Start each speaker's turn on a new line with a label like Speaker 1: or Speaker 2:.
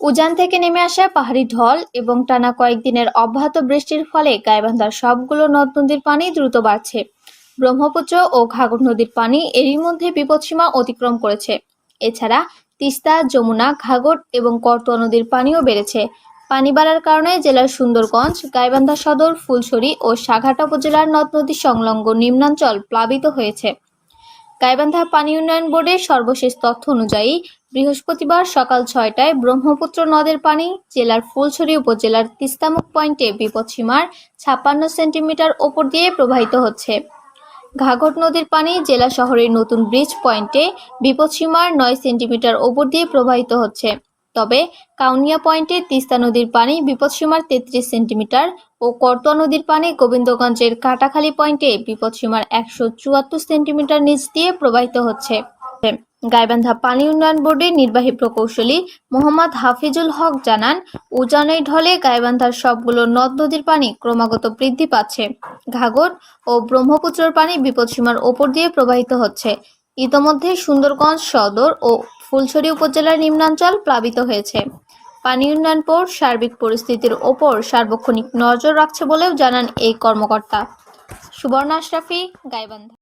Speaker 1: উজান থেকে নেমে আসা পাহাড়ি ঢল এবং টানা কয়েকদিনের অব্যাহত বৃষ্টির ফলে গাইবান্ধার সবগুলো নদ নদীর পানি দ্রুত বাড়ছে। ব্রহ্মপুত্র ও ঘাঘর নদীর পানি এরই মধ্যে বিপদসীমা অতিক্রম করেছে। এছাড়া তিস্তা, যমুনা, ঘাঘর এবং করতোয়া নদীর পানিও বেড়েছে। পানি বাড়ার কারণে জেলার সুন্দরগঞ্জ, গাইবান্ধা সদর, ফুলছড়ি ও সাঘাটা উপজেলার নদ নদী সংলগ্ন নিম্নাঞ্চল প্লাবিত হয়েছে। গাইবান্ধা পানি উন্নয়ন বোর্ডের সর্বশেষ তথ্য অনুযায়ী বৃহস্পতিবার সকাল ছয়টায় ব্রহ্মপুত্র নদের পানি, জেলার ফুলছড়ি উপজেলার তিস্তামুখ পয়েন্টে বিপদসীমার ছাপ্পান্ন সেন্টিমিটার ওপর দিয়ে প্রবাহিত হচ্ছে। ঘাঘট নদীর পানি জেলা শহরের নতুন ব্রিজ পয়েন্টে বিপদসীমার নয় সেন্টিমিটার ওপর দিয়ে প্রবাহিত হচ্ছে। তবে কাউনিয়া পয়েন্টে তিস্তা নদীর পানি বিপদসীমার তেত্রিশ সেন্টিমিটার ও করতোয়া নদীর পানি গোবিন্দগঞ্জের কাটাখালী পয়েন্টে বিপদসীমার একশো চুয়াত্তর সেন্টিমিটার নিচ দিয়ে প্রবাহিত হচ্ছে। গাইবান্ধা পানি উন্নয়ন বোর্ডের নির্বাহী প্রকৌশলী মোহাম্মদ হাফিজুল হক জানান, উজানের ঢলে গাইবান্ধার সবগুলো নদ নদীর পানি ক্রমাগত বৃদ্ধি পাচ্ছে। ঘাঘর ও ব্রহ্মপুত্রের পানি বিপদসীমার ওপর দিয়ে প্রবাহিত হচ্ছে। ইতোমধ্যে সুন্দরগঞ্জ সদর ও ফুলছড়ি উপজেলার নিম্নাঞ্চল প্লাবিত হয়েছে। পানি উন্নয়ন বোর্ড সার্বিক পরিস্থিতির ওপর সার্বক্ষণিক নজর রাখছে বলেও জানান এই কর্মকর্তা। সুবর্ণা আশরাফি, গাইবান্ধা।